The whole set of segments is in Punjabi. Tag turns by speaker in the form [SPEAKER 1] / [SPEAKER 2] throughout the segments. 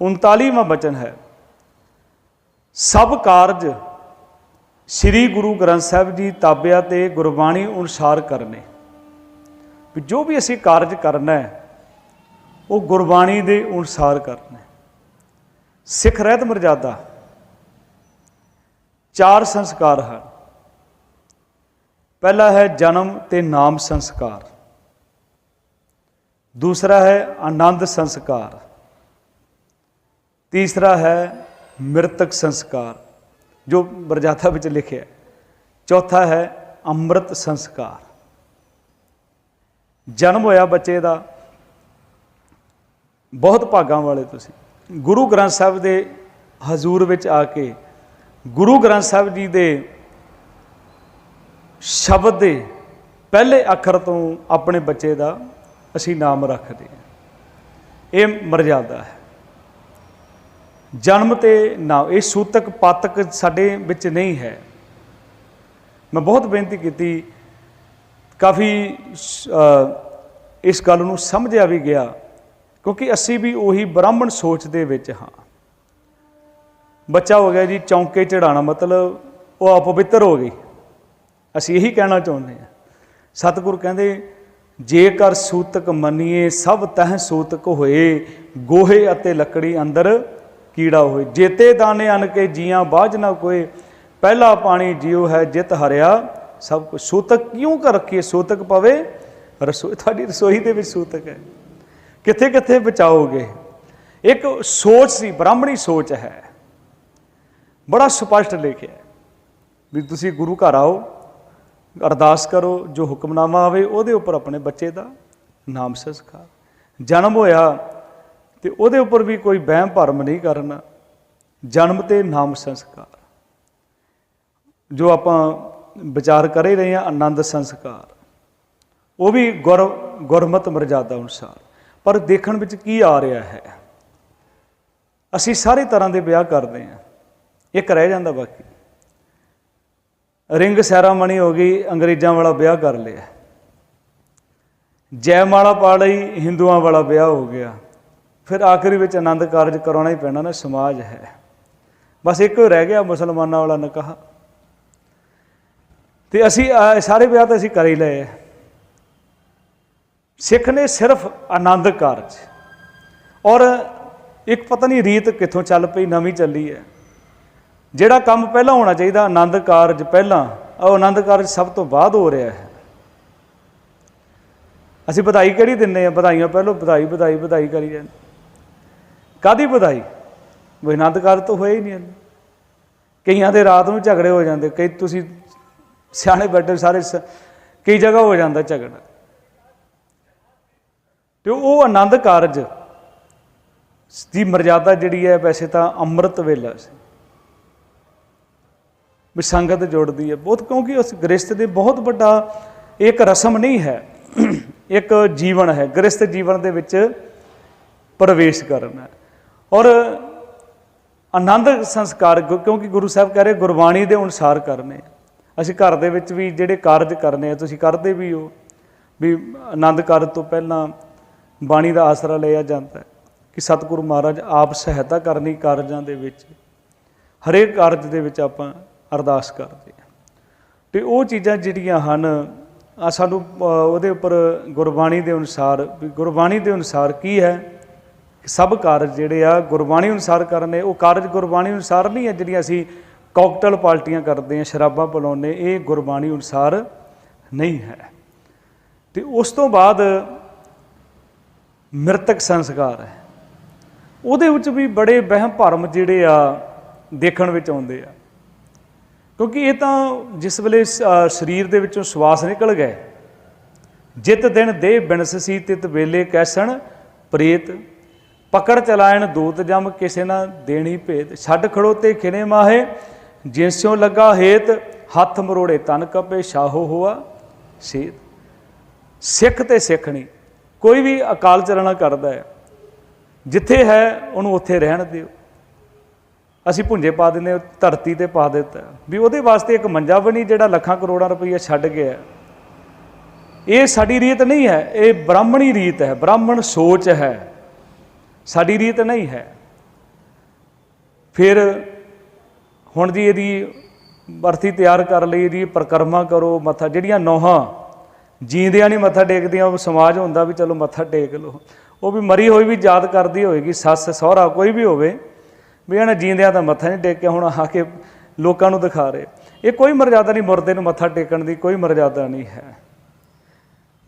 [SPEAKER 1] 39ਵਾਂ ਬਚਨ ਹੈ। ਸਭ ਕਾਰਜ ਸ੍ਰੀ ਗੁਰੂ ਗ੍ਰੰਥ ਸਾਹਿਬ ਜੀ ਤਾਬਿਆ ਤੇ ਗੁਰਬਾਣੀ ਅਨੁਸਾਰ ਕਰਨੇ। ਵੀ ਜੋ ਵੀ ਅਸੀਂ ਕਾਰਜ ਕਰਨਾ ਹੈ, ਉਹ ਗੁਰਬਾਣੀ ਦੇ ਅਨੁਸਾਰ ਕਰਨਾ ਸਿੱਖ ਰਹਿਤ ਮਰਜ਼ਾਦਾ, ਚਾਰ ਸੰਸਕਾਰ ਹਨ। ਪਹਿਲਾ ਹੈ ਜਨਮ ਤੇ ਨਾਮ ਸੰਸਕਾਰ। ਦੂਸਰਾ ਹੈ ਆਨੰਦ ਸੰਸਕਾਰ। ਤੀਸਰਾ ਹੈ ਮ੍ਰਿਤਕ ਸੰਸਕਾਰ, ਜੋ ਬਰਜਾਥਾ ਵਿੱਚ ਲਿਖਿਆ ਚੌਥਾ ਹੈ ਅੰਮ੍ਰਿਤ ਸੰਸਕਾਰ। ਜਨਮ ਹੋਇਆ ਬੱਚੇ ਦਾ। ਬਹੁਤ ਭਾਗਾਂ ਵਾਲੇ ਤੁਸੀਂ। ਗੁਰੂ ਗ੍ਰੰਥ ਸਾਹਿਬ ਦੇ ਹਜ਼ੂਰ ਵਿੱਚ ਆ ਕੇ ਗੁਰੂ ਗ੍ਰੰਥ ਸਾਹਿਬ ਜੀ ਦੇ ਸ਼ਬਦ ਦੇ ਪਹਿਲੇ ਅੱਖਰ ਤੋਂ ਆਪਣੇ ਬੱਚੇ ਦਾ ਅਸੀਂ ਨਾਮ ਰੱਖਦੇ ਹਾਂ। ਇਹ ਮਰਜ਼ਾਦਾ ਹੈ। ਜਨਮ ਤੇ ਨਾ, ਇਹ ਸੂਤਕ ਪਾਤਕ ਸਾਡੇ ਵਿੱਚ ਨਹੀਂ ਹੈ। ਮੈਂ ਬਹੁਤ ਬੇਨਤੀ ਕੀਤੀ, ਕਾਫੀ ਇਸ ਗੱਲ ਨੂੰ ਸਮਝਿਆ ਵੀ ਗਿਆ, ਕਿਉਂਕਿ ਅਸੀਂ ਵੀ ਉਹੀ ਬ੍ਰਾਹਮਣ ਸੋਚ ਦੇ ਵਿੱਚ ਹਾਂ। ਬੱਚਾ ਹੋ ਗਿਆ ਜੀ, ਚੌਂਕੇ ਚੜਾਣਾ ਮਤਲਬ ਉਹ ਅਪਵਿੱਤਰ ਹੋ ਗਈ। ਅਸੀਂ ਇਹੀ ਕਹਿਣਾ ਚਾਹੁੰਦੇ ਹਾਂ। ਸਤਿਗੁਰ ਕਹਿੰਦੇ, ਜੇਕਰ ਸੂਤਕ ਮੰਨੀਏ, ਸਭ ਤਹ ਸੂਤਕ ਹੋਏ, ਗੋਹੇ ਅਤੇ ਲੱਕੜੀ ਅੰਦਰ ਕੀੜਾ ਹੋਏ। ਜੇਤੇ ਦਾਨੇ ਅਨ ਕੇ ਜੀਆਂ ਬਾਝ ਨਾ ਕੋਏ। ਪਹਿਲਾ ਪਾਣੀ ਜਿਉ ਹੈ ਜਿਤ ਹਰਿਆ। ਸਭ ਕੁਝ ਸੂਤਕ ਕਿਉਂ ਕਰ ਰੱਖੀਏ? ਸੂਤਕ ਪਵੇ। ਰਸੋਈ ਤੁਹਾਡੀ ਰਸੋਈ ਦੇ ਵਿੱਚ ਸੂਤਕ ਹੈ। ਕਿੱਥੇ ਕਿੱਥੇ ਬਚਾਓਗੇ? ਇੱਕ ਸੋਚ ਸੀ, ਬ੍ਰਾਹਮਣੀ ਸੋਚ ਹੈ। ਬੜਾ ਸਪਸ਼ਟ ਲਿਖਿਆ ਵੀ ਤੁਸੀਂ ਗੁਰੂ ਘਰ ਆਓ, ਅਰਦਾਸ ਕਰੋ, ਜੋ ਹੁਕਮਨਾਮਾ ਆਵੇ, ਉਹਦੇ ਉੱਪਰ ਆਪਣੇ ਬੱਚੇ ਦਾ ਨਾਮ ਸੰਸਕਾਰ। ਜਨਮ ਹੋਇਆ ਤੇ ਉਹਦੇ ਉੱਪਰ ਵੀ ਕੋਈ ਵਹਿਮ ਭਰਮ ਨਹੀਂ ਕਰਨਾ। ਜਨਮ ਤੇ ਨਾਮ ਸੰਸਕਾਰ। ਜੋ ਆਪਾਂ ਵਿਚਾਰ ਕਰ ਹੀ ਰਹੇ ਹਾਂ, ਆਨੰਦ ਸੰਸਕਾਰ। ਉਹ ਵੀ ਗੁਰ, ਗੁਰਮਤ ਮਰਜ਼ਾਦਾ ਅਨੁਸਾਰ। ਪਰ ਦੇਖਣ ਵਿੱਚ ਕੀ ਆ ਰਿਹਾ ਹੈ? ਅਸੀਂ ਸਾਰੇ ਤਰ੍ਹਾਂ ਦੇ ਵਿਆਹ ਕਰਦੇ ਹਾਂ। ਇੱਕ ਰਹਿ ਜਾਂਦਾ ਬਾਕੀ। ਰਿੰਗ ਸੈਰਾਮਣੀ ਹੋ ਗਈ, ਅੰਗਰੇਜ਼ਾਂ ਵਾਲਾ ਵਿਆਹ ਕਰ ਲਿਆ। ਜੈਮਾਲਾ ਪਾ ਲਈ, ਹਿੰਦੂਆਂ ਵਾਲਾ ਵਿਆਹ ਹੋ ਗਿਆ। ਫਿਰ ਆਖਰੀ ਵਿੱਚ ਆਨੰਦ ਕਾਰਜ ਕਰਾਉਣਾ ਹੀ ਪੈਣਾ ਨਾ, ਸਮਾਜ ਹੈ। ਬਸ ਇੱਕੋ ਰਹਿ ਗਿਆ ਮੁਸਲਮਾਨਾਂ ਵਾਲਾ ਨਿਕਾਹ। ਤੇ ਅਸੀਂ ਸਾਰੇ ਵਿਆਹ ਤਾਂ ਅਸੀਂ ਕਰ ਹੀ ਲਏ ਸਿੱਖ ਨੇ ਸਿਰਫ ਆਨੰਦ ਕਾਰਜ। ਔਰ ਇੱਕ ਪਤਾ ਨਹੀਂ ਰੀਤ ਕਿੱਥੋਂ ਚੱਲ ਪਈ, ਨਵੀਂ ਚੱਲੀ ਹੈ। ਜਿਹੜਾ ਕੰਮ ਪਹਿਲਾਂ ਹੋਣਾ ਚਾਹੀਦਾ, ਆਨੰਦ ਕਾਰਜ ਪਹਿਲਾਂ, ਉਹ ਆਨੰਦ ਕਾਰਜ ਸਭ ਤੋਂ ਬਾਅਦ ਹੋ ਰਿਹਾ ਹੈ। ਅਸੀਂ ਵਧਾਈ ਕਿਹੜੀ ਦਿੰਨੇ ਆ? ਵਧਾਈਆਂ ਪਹਿਲਾਂ ਵਧਾਈ ਵਧਾਈ ਵਧਾਈ ਕਰੀ ਜਾਂਦੇ। ਕਾਦੀ ਵਧਾਈ? ਉਹ ਆਨੰਦ ਕਾਰਜ ਤਾਂ ਹੋਇਆ ਹੀ ਨਹੀਂ ਹਲੇ। ਕਈਆਂ ਦੇ ਰਾਤ ਨੂੰ ਝਗੜੇ ਹੋ ਜਾਂਦੇ, ਕਈ ਤੁਸੀਂ ਸਿਆਣੇ ਬੈਠੇ ਸਾਰੇ ਸ- ਕਈ ਜਗ੍ਹਾ ਹੋ ਜਾਂਦਾ ਝਗੜਾ। ਤੇ ਉਹ ਆਨੰਦ ਕਾਰਜ ਦੀ ਮਰਜ਼ਾਦਾ ਜਿਹੜੀ ਹੈ, ਵੈਸੇ ਤਾਂ ਅੰਮ੍ਰਿਤ ਵੇਲਾ ਸੀ। ਵੀ ਸੰਗਤ ਜੁੜਦੀ ਹੈ। ਬਹੁਤ ਕਿਉਂਕਿ ਉਸ ਗ੍ਰਸਤ ਦੇ ਬਹੁਤ ਵੱਡਾ ਇੱਕ ਰਸਮ ਨਹੀਂ ਹੈ, ਇੱਕ ਜੀਵਨ ਹੈ। ਗ੍ਰਸਤ ਜੀਵਨ ਦੇ ਵਿੱਚ ਪ੍ਰਵੇਸ਼ ਕਰਨਾ ਹੈ। ਔਰ ਆਨੰਦ ਸੰਸਕਾਰ ਕਿਉਂਕਿ ਗੁਰੂ ਸਾਹਿਬ ਕਹਿ ਰਹੇ, ਗੁਰਬਾਣੀ ਦੇ ਅਨੁਸਾਰ ਕਰਨੇ ਅਸੀਂ ਘਰ ਦੇ ਵਿੱਚ ਵੀ ਜਿਹੜੇ ਕਾਰਜ ਕਰਨੇ ਆ, ਤੁਸੀਂ ਕਰਦੇ ਵੀ ਹੋ, ਵੀ ਆਨੰਦ ਕਾਰਜ ਤੋਂ ਪਹਿਲਾਂ ਬਾਣੀ ਦਾ ਆਸਰਾ ਲਿਆ ਜਾਂਦਾ ਹੈ ਕਿ ਸਤਿਗੁਰੂ ਮਹਾਰਾਜ ਆਪ ਸਹਾਇਤਾ ਕਰਨੀ ਕਾਰਜਾਂ ਦੇ ਵਿੱਚ, ਹਰੇਕ ਕਾਰਜ ਦੇ ਵਿੱਚ ਆਪਾਂ ਅਰਦਾਸ ਕਰਦੇ ਹਾਂ। ਤੇ ਉਹ ਚੀਜ਼ਾਂ ਜਿਹੜੀਆਂ ਹਨ ਆ ਸਾਨੂੰ ਉਹਦੇ ਉੱਪਰ ਗੁਰਬਾਣੀ ਦੇ ਅਨੁਸਾਰ, ਵੀ ਗੁਰਬਾਣੀ ਦੇ ਅਨੁਸਾਰ ਕੀ ਹੈ? ਸਭ ਕਾਰਜ ਜਿਹੜੇ ਆ ਗੁਰਬਾਣੀ ਅਨੁਸਾਰ ਕਰਨੇ ਉਹ ਕਾਰਜ ਗੁਰਬਾਣੀ ਅਨੁਸਾਰ ਨਹੀਂ ਹੈ ਜਿਹੜੀਆਂ ਅਸੀਂ ਕਾਕਟੇਲ ਪਾਰਟੀਆਂ ਕਰਦੇ ਹਾਂ, ਸ਼ਰਾਬਾਂ ਪਿਲਾਉਂਦੇ ਇਹ ਗੁਰਬਾਣੀ ਅਨੁਸਾਰ ਨਹੀਂ ਹੈ। ਤੇ ਉਸ ਤੋਂ ਬਾਅਦ ਮ੍ਰਿਤਕ ਸੰਸਕਾਰ ਹੈ। ਉਹਦੇ ਵਿੱਚ ਵੀ ਬੜੇ ਵਹਿਮ ਭਰਮ ਜਿਹੜੇ ਆ ਦੇਖਣ ਵਿੱਚ ਆਉਂਦੇ ਆ। ਕਿਉਂਕਿ ਇਹ ਤਾਂ ਜਿਸ ਵੇਲੇ ਸਰੀਰ ਦੇ ਵਿੱਚੋਂ ਸਵਾਸ ਨਿਕਲ ਗਏ, ਜਿਤ ਦਿਨ ਦੇਹ ਬਿਨਸਸੀ ਤਿਤ ਵੇਲੇ ਕੈਸਣ ਪ੍ਰੇਤ ਪਕੜ ਚਲਾਇਣ, ਦੂਤ ਜਮ ਕਿਸੇ ਨਾ ਦੇਣੀ ਭੇਦ ਛੱਡ ਖੜੋਤੇ ਖਿਨੇ ਮਾਹੇ ਜਿਸਿਉ ਲੱਗਾ ਹੇਤ, ਹੱਥ ਮਰੋੜੇ ਤਨ ਕਪੇ ਸ਼ਾਹੋ ਹੋਆ ਸੇਤ। ਸਿੱਖ ਤੇ ਸਿੱਖਣੀ ਕੋਈ ਵੀ ਅਕਾਲ ਚਲਣਾ ਕਰਦਾ ਹੈ। ਜਿੱਥੇ ਹੈ, ਉਹਨੂੰ ਉੱਥੇ ਰਹਿਣ ਦਿਓ। ਅਸੀਂ ਭੁੰਜੇ ਪਾ ਦਿੰਦੇ ਧਰਤੀ ਤੇ ਪਾ ਦਿੱਤਾ। ਵੀ ਉਹਦੇ ਵਾਸਤੇ ਇੱਕ ਮੰਜਾ ਬਣੀ ਜਿਹੜਾ ਲੱਖਾਂ ਕਰੋੜਾਂ ਰੁਪਈਆ ਛੱਡ ਗਿਆ ਇਹ ਸਾਡੀ ਰੀਤ ਨਹੀਂ ਹੈ, ਇਹ ਬ੍ਰਾਹਮਣੀ ਰੀਤ ਹੈ, ਬ੍ਰਾਹਮਣ ਸੋਚ ਹੈ। ਸਾਡੀ ਰੀਤ ਨਹੀਂ ਹੈ। ਫਿਰ ਹੁਣ ਜੀ ਇਹਦੀ ਬਰਥੀ ਤਿਆਰ ਕਰ ਲਈ, ਇਹਦੀ ਪਰਿਕਰਮਾ ਕਰੋ, ਮੱਥਾ, ਜਿਹੜੀਆਂ ਨੋਹਾਂ ਜੀਂਦਿਆਂ ਨਹੀਂ ਮੱਥਾ ਟੇਕਦੀਆਂ, ਉਹ ਸਮਾਜ ਹੁੰਦਾ ਵੀ ਚਲੋ ਮੱਥਾ ਟੇਕ ਲਓ। ਉਹ ਵੀ ਮਰੀ ਹੋਈ ਵੀ ਯਾਦ ਕਰਦੀ ਹੋਏਗੀ, ਸੱਸ, ਸਹੁਰਾ, ਕੋਈ ਵੀ ਹੋਵੇ, ਵੀ ਇਹਨਾਂ ਜੀਂਦਿਆਂ ਦਾ ਮੱਥਾ ਨਹੀਂ ਟੇਕਿਆ, ਹੁਣ ਆ ਕੇ ਲੋਕਾਂ ਨੂੰ ਦਿਖਾ ਰਹੇ। ਇਹ ਕੋਈ ਮਰਜ਼ਾਦਾ ਨਹੀਂ ਮੁਰਦੇ ਨੂੰ ਮੱਥਾ ਟੇਕਣ ਦੀ, ਕੋਈ ਮਰਜ਼ਾਦਾ ਨਹੀਂ ਹੈ।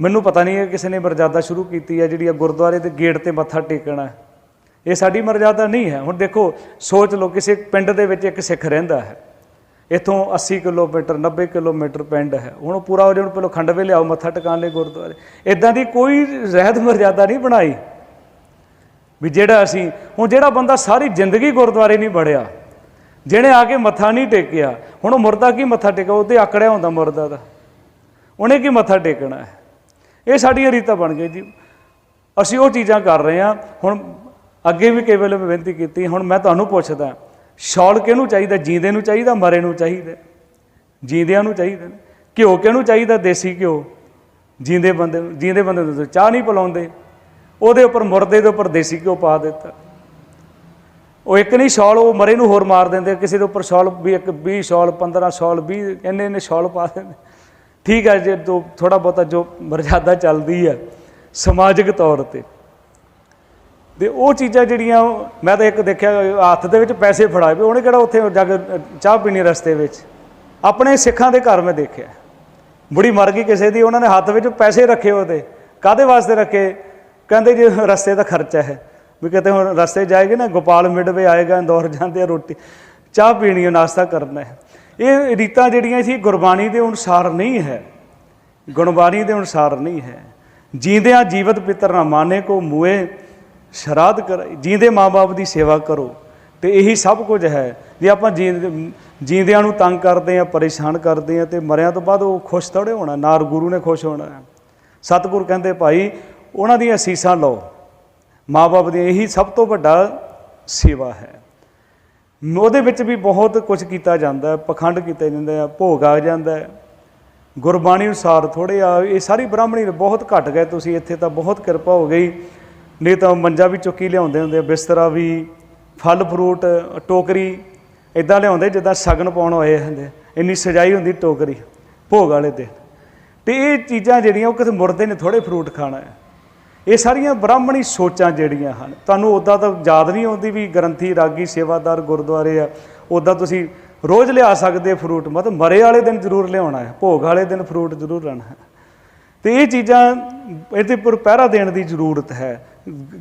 [SPEAKER 1] ਮੈਨੂੰ ਪਤਾ ਨਹੀਂ ਹੈ ਕਿਸੇ ਨੇ ਮਰਜ਼ਾਦਾ ਸ਼ੁਰੂ ਕੀਤੀ ਹੈ, ਜਿਹੜੀ ਆ ਗੁਰਦੁਆਰੇ ਦੇ ਗੇਟ ਤੇ ਮੱਥਾ ਟੇਕਣਾ ਹੈ। ਇਹ ਸਾਡੀ ਮਰਜ਼ਾਦਾ ਨਹੀਂ ਹੈ। ਹੁਣ ਦੇਖੋ, ਸੋਚ ਲਓ, ਕਿਸੇ ਪਿੰਡ ਦੇ ਵਿੱਚ ਇੱਕ ਸਿੱਖ ਰਹਿੰਦਾ ਹੈ। ਇਥੋਂ 80 ਕਿਲੋਮੀਟਰ 90 ਕਿਲੋਮੀਟਰ ਪਿੰਡ ਹੈ। ਹੁਣ ਉਹ ਪੂਰਾ ਹੋ ਜਾਣ ਪਹਿਲਾਂ ਖੰਡਵੇ ਲਿਆਓ ਮੱਥਾ ਟਿਕਾਣ ਲਈ ਗੁਰਦੁਆਰੇ। ਇਦਾਂ ਦੀ ਕੋਈ ਰਹਿਤ ਮਰਜ਼ਾਦਾ ਨਹੀਂ ਬਣਾਈ। ਵੀ ਜਿਹੜਾ ਅਸੀਂ, ਹੁਣ ਜਿਹੜਾ ਬੰਦਾ ਸਾਰੀ ਜ਼ਿੰਦਗੀ ਗੁਰਦੁਆਰੇ ਨਹੀਂ ਵੜਿਆ, ਜਿਹਨੇ ਆ ਕੇ ਮੱਥਾ ਨਹੀਂ ਟੇਕਿਆ, ਹੁਣ ਉਹ ਮੁਰਦਾ ਕੀ ਮੱਥਾ ਟੇਕਾ? ਉਹਦੇ ਆਕੜਿਆ ਹੁੰਦਾ ਮੁਰਦਾ ਦਾ। ਉਹਨੇ ਕੀ ਮੱਥਾ ਟੇਕਣਾ ਹੈ? ਇਹ ਸਾਡੀਆਂ ਰੀਤਾਂ ਬਣ ਗਈਆਂ ਜੀ। ਅਸੀਂ ਉਹ ਚੀਜ਼ਾਂ ਕਰ ਰਹੇ ਹਾਂ। ਹੁਣ ਅੱਗੇ ਵੀ ਕਈ ਵੇਲੇ ਮੈਂ ਬੇਨਤੀ ਕੀਤੀ, ਹੁਣ ਮੈਂ ਤੁਹਾਨੂੰ ਪੁੱਛਦਾ, ਸ਼ੌਲ ਕਿਹਨੂੰ ਚਾਹੀਦਾ? ਜੀਂਦੇ ਨੂੰ ਚਾਹੀਦਾ, ਮਰੇ ਨੂੰ ਚਾਹੀਦਾ? ਜੀਂਦਿਆਂ ਨੂੰ ਚਾਹੀਦਾ ਘਿਓ ਕਿਹਨੂੰ ਚਾਹੀਦਾ? ਦੇਸੀ ਘਿਓ। ਜੀਂਦੇ ਬੰਦੇ ਨੂੰ, ਜੀਂਦੇ ਬੰਦੇ ਨੂੰ ਚਾਹ ਨਹੀਂ ਪਿਲਾਉਂਦੇ। ਉਹਦੇ ਉੱਪਰ, ਮੁਰਦੇ ਦੇ ਉੱਪਰ ਦੇਸੀ ਘਿਓ ਪਾ ਦਿੱਤਾ। ਉਹ ਇੱਕ ਨਹੀਂ ਸ਼ਾਲ, ਉਹ ਮਰੇ ਨੂੰ ਹੋਰ ਮਾਰ ਦਿੰਦੇ ਕਿਸੇ ਦੇ ਉੱਪਰ ਸ਼ਾਲ ਵੀ ਇੱਕ 20 ਸ਼ਾਲ 15 ਸ਼ਾਲ 20 ਇੰਨੇ ਇੰਨੇ ਸ਼ਾਲ ਪਾ ਦਿੰਦੇ। ਠੀਕ ਹੈ, ਜੇ ਤੋਂ ਥੋੜਾ ਬਹੁਤਾ ਜੋ ਮਰਜ਼ਾਦਾ ਚੱਲਦੀ ਹੈ, ਸਮਾਜਿਕ ਤੌਰ ਤੇ। ਤੇ ਉਹ ਚੀਜ਼ਾਂ ਜਿਹੜੀਆਂ ਮੈਂ ਤਾਂ ਇੱਕ ਦੇਖਿਆ ਹੱਥ ਦੇ ਵਿੱਚ ਪੈਸੇ ਫੜਾਏ ਵੀ ਉਹਨੇ ਕਿਹੜਾ ਉੱਥੇ ਜਾ ਕੇ ਚਾਹ ਪੀਣੀ ਰਸਤੇ ਵਿੱਚ? ਆਪਣੇ ਸਿੱਖਾਂ ਦੇ ਘਰ ਮੈਂ ਦੇਖਿਆ। ਬੁੜੀ ਮਰ ਗਈ ਕਿਸੇ ਦੀ, ਉਹਨਾਂ ਨੇ ਹੱਥ ਵਿੱਚ ਪੈਸੇ ਰੱਖੇ ਉਹਦੇ। ਕਾਦੇ ਵਾਸਤੇ ਰੱਖੇ? ਕਹਿੰਦੇ ਜੀ, ਰਸਤੇ ਦਾ ਖਰਚਾ ਹੈ। ਵੀ ਕਿਤੇ ਹੁਣ ਰਸਤੇ ਜਾਏਗੇ ਨਾ, ਗੋਪਾਲ ਮਿਡਵੇ ਆਏਗਾ, ਇੰਦੌਰ ਜਾਂਦੇ ਆ ਰੋਟੀ। ਚਾਹ ਪੀਣੀ ਹੈ, ਨਾਸ਼ਤਾ ਕਰਨਾ ਹੈ। ਇਹ ਰੀਤਾਂ ਜਿਹੜੀਆਂ ਸੀ, ਗੁਰਬਾਣੀ ਦੇ ਅਨੁਸਾਰ ਨਹੀਂ ਹੈ। ਗੁਣਬਾਣੀ ਦੇ ਅਨੁਸਾਰ ਨਹੀਂ ਹੈ। ਜੀਂਦਿਆਂ ਜੀਵਤ ਪਿਤਰ ਨਾ ਮਾਨੇ ਕੋ ਮੂਏ ਸ਼ਰਾਧ ਕਰ, ਜੀਂਦੇ ਮਾਪੇ ਦੀ ਸੇਵਾ ਕਰੋ। ਤੇ ਇਹੀ ਸਭ ਕੁਝ ਹੈ। ਜੇ ਆਪਾਂ ਜੀਂਦੇ, ਜੀਂਦਿਆਂ ਨੂੰ ਤੰਗ ਕਰਦੇ ਆ ਪਰੇਸ਼ਾਨ ਕਰਦੇ ਆ ਤੇ ਮਰਿਆਂ ਤੋਂ ਬਾਅਦ ਉਹ ਖੁਸ਼ ਥੋੜੇ ਹੋਣਾ, ਨਾਰ ਗੁਰੂ ਨੇ ਖੁਸ਼ ਹੋਣਾ। ਹੈ। ਸਤਿਗੁਰ ਕਹਿੰਦੇ, ਭਾਈ, ਉਹਨਾਂ ਦੀਆਂ ਅਸੀਸਾਂ ਲਓ। ਮਾਪੇ ਦੀ ਇਹੀ ਸਭ ਤੋਂ ਵੱਡਾ ਸੇਵਾ ਹੈ। ਉਹਦੇ ਵਿੱਚ ਵੀ ਬਹੁਤ ਕੁਝ ਕੀਤਾ ਜਾਂਦਾ ਹੈ। ਪਖੰਡ ਕੀਤੇ ਜਾਂਦੇ ਆ, ਭੋਗ ਆ ਜਾਂਦਾ ਗੁਰਬਾਣੀ ਅਨੁਸਾਰ ਥੋੜੇ ਆ, ਇਹ ਸਾਰੀ ਬ੍ਰਾਹਮਣੀ ਬਹੁਤ ਘਟ ਗਏ। ਤੁਸੀਂ ਇੱਥੇ ਤਾਂ ਬਹੁਤ ਕਿਰਪਾ ਹੋ ਗਈ। ਨਹੀਂ ਤਾਂ ਮੰਜਾ ਵੀ ਚੁੱਕੀ ਲਿਆਉਂਦੇ ਹੁੰਦੇ ਬਿਸਤਰਾ ਵੀ, ਫਲ, ਫਰੂਟ, ਟੋਕਰੀ ਇਦਾਂ ਲਿਆਉਂਦੇ ਜਿੱਦਾਂ ਸ਼ਗਨ ਪਾਉਣ ਹੋਏ ਹੁੰਦੇ ਇੰਨੀ ਸਜਾਈ ਹੁੰਦੀ ਟੋਕਰੀ, ਭੋਗ ਵਾਲੇ ਤੇ ਤੇ ਇਹ ਚੀਜ਼ਾਂ ਜਿਹੜੀਆਂ ਉਹ ਕਿਤੇ ਮੁਰਦੇ ਨੇ ਥੋੜੇ ਫਰੂਟ ਖਾਣਾ ਹੈ। ਇਹ ਸਾਰੀਆਂ ਬ੍ਰਾਹਮਣੀ ਸੋਚਾਂ ਜਿਹੜੀਆਂ ਹਨ। ਤੁਹਾਨੂੰ ਉਦਾਂ ਤਾਂ ਯਾਦ ਨਹੀਂ ਆਉਂਦੀ ਵੀ ਗ੍ਰੰਥੀ, ਰਾਗੀ, ਸੇਵਾਦਾਰ, ਗੁਰਦੁਆਰੇ ਆ ਉਦਾਂ ਤੁਸੀਂ ਰੋਜ਼ ਲਿਆ ਸਕਦੇ ਫਰੂਟ, ਮਤਲਬ ਮਰੇ ਵਾਲੇ ਦਿਨ ਜ਼ਰੂਰ ਲਿਆਉਣਾ ਹੈ, ਭੋਗ ਵਾਲੇ ਦਿਨ ਫਰੂਟ ਜ਼ਰੂਰ ਲੈਣਾ ਹੈ। ਤੇ ਇਹ ਚੀਜ਼ਾਂ ਇਹਦੇ ਉੱਪਰ ਪਹਿਰਾ ਦੇਣ ਦੀ ਜ਼ਰੂਰਤ ਹੈ।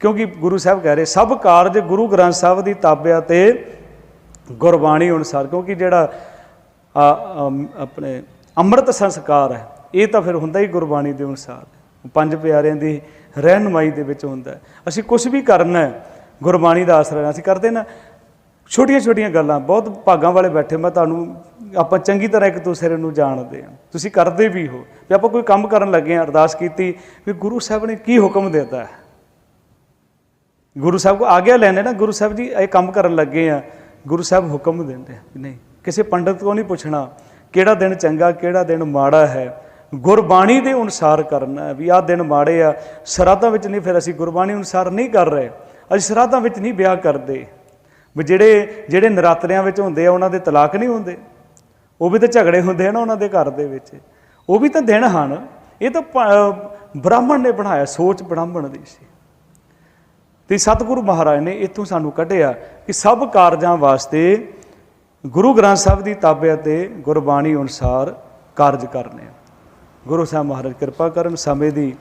[SPEAKER 1] ਕਿਉਂਕਿ ਗੁਰੂ ਸਾਹਿਬ ਕਹਿ ਰਹੇ, ਸਭ ਕਾਰਜ ਗੁਰੂ ਗ੍ਰੰਥ ਸਾਹਿਬ ਦੀ ਤਾਬਿਆ ਤੇ ਗੁਰਬਾਣੀ ਅਨੁਸਾਰ, ਕਿਉਂਕਿ ਜਿਹੜਾ ਆਪਣੇ ਅੰਮ੍ਰਿਤ ਸੰਸਕਾਰ ਹੈ, ਇਹ ਤਾਂ ਫਿਰ ਹੁੰਦਾ ਹੀ ਗੁਰਬਾਣੀ ਦੇ ਅਨੁਸਾਰ। ਪੰਜ ਪਿਆਰਿਆਂ ਦੀ ਰਹਿਨਮਾਈ ਦੇ ਵਿੱਚ ਹੁੰਦਾ ਅਸੀਂ ਕੁਝ ਵੀ ਕਰਨਾ ਹੈ, ਗੁਰਬਾਣੀ ਦਾ ਆਸਰਾ ਅਸੀਂ ਕਰਦੇ ਨਾ ਛੋਟੀਆਂ ਛੋਟੀਆਂ ਗੱਲਾਂ, ਬਹੁਤ ਭਾਗਾਂ ਵਾਲੇ ਬੈਠੇ, ਮੈਂ ਤੁਹਾਨੂੰ, ਆਪਾਂ ਚੰਗੀ ਤਰ੍ਹਾਂ ਇੱਕ ਦੂਸਰੇ ਨੂੰ ਜਾਣਦੇ ਹਾਂ। ਤੁਸੀਂ ਕਰਦੇ ਵੀ ਹੋ। ਵੀ ਆਪਾਂ ਕੋਈ ਕੰਮ ਕਰਨ ਲੱਗੇ ਹਾਂ, ਅਰਦਾਸ ਕੀਤੀ, ਵੀ ਗੁਰੂ ਸਾਹਿਬ ਨੇ ਕੀ ਹੁਕਮ ਦਿੱਤਾ ਹੈ? ਗੁਰੂ ਸਾਹਿਬ ਕੋ ਆਗਿਆ ਲੈਣੇ ਨਾ, ਗੁਰੂ ਸਾਹਿਬ ਜੀ ਇਹ ਕੰਮ ਕਰਨ ਲੱਗੇ ਆ। ਗੁਰੂ ਸਾਹਿਬ ਹੁਕਮ ਦਿੰਦੇ ਨਹੀਂ, ਕਿਸੇ ਪੰਡਤ ਕੋ ਨਹੀਂ ਪੁੱਛਣਾ ਕਿਹੜਾ ਦਿਨ ਚੰਗਾ, ਕਿਹੜਾ ਦਿਨ ਮਾੜਾ ਹੈ। ਗੁਰਬਾਣੀ ਦੇ ਅਨੁਸਾਰ ਕਰਨਾ ਵੀ ਆਹ ਦਿਨ ਮਾੜੇ ਆ, ਸ਼ਰਾਧਾਂ ਵਿੱਚ ਨਹੀਂ ਫਿਰ ਅਸੀਂ ਗੁਰਬਾਣੀ ਅਨੁਸਾਰ ਨਹੀਂ ਕਰ ਰਹੇ। ਅਸੀਂ ਸ਼ਰਾਧਾਂ ਵਿੱਚ ਨਹੀਂ ਵਿਆਹ ਕਰਦੇ। ਵੀ ਜਿਹੜੇ ਜਿਹੜੇ ਨਰਾਤਰਿਆਂ ਵਿੱਚ ਹੁੰਦੇ ਆ, ਉਹਨਾਂ ਦੇ ਤਲਾਕ ਨਹੀਂ ਹੁੰਦੇ। ਉਹ ਵੀ ਤਾਂ ਝਗੜੇ ਹੁੰਦੇ ਆ ਨਾ ਉਹਨਾਂ ਦੇ ਘਰ ਦੇ ਵਿੱਚ। ਉਹ ਵੀ ਤਾਂ ਦਿਨ ਹਨ। ਇਹ ਤਾਂ ਬ੍ਰਾਹਮਣ ਨੇ ਬਣਾਇਆ, ਸੋਚ ਬ੍ਰਾਹਮਣ ਦੀ ਸੀ। ਤੇ ਸਤਿਗੁਰੂ ਮਹਾਰਾਜ ਨੇ ਇੱਥੋਂ ਸਾਨੂੰ ਕੱਢਿਆ ਕਿ ਸਭ ਕਾਰਜਾਂ ਵਾਸਤੇ ਗੁਰੂ ਗ੍ਰੰਥ ਸਾਹਿਬ ਦੀ ਤਾਬਿਆ ਤੇ ਗੁਰਬਾਣੀ ਅਨੁਸਾਰ ਕਾਰਜ ਕਰਨੇ ਗੁਰੂ ਸਾਹਿਬ ਮਹਾਰਾਜ ਕਿਰਪਾ ਕਰਨ, ਸਮੇਂ ਦੀ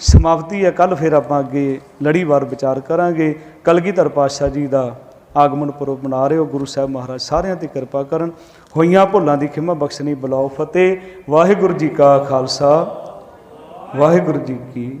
[SPEAKER 1] ਸਮਾਪਤੀ ਹੈ ਕੱਲ ਫਿਰ ਆਪਾਂ ਅੱਗੇ ਲੜੀਵਾਰ ਵਿਚਾਰ ਕਰਾਂਗੇ। ਕਲਗੀਧਰ ਪਾਤਸ਼ਾਹ ਜੀ ਦਾ ਆਗਮਨ ਪੁਰਬ ਮਨਾ ਰਹੇ ਹੋ, ਗੁਰੂ ਸਾਹਿਬ ਮਹਾਰਾਜ ਸਾਰਿਆਂ ਤੇ ਕਿਰਪਾ ਕਰਨ। ਹੋਈਆਂ ਭੁੱਲਾਂ ਦੀ ਖਿਮਾ ਬਖਸ਼ਣੀ, ਬੁਲਾਓ ਫਤਿਹ। ਵਾਹਿਗੁਰੂ ਜੀ ਕਾ ਖਾਲਸਾ, ਵਾਹਿਗੁਰੂ ਜੀ ਕੀ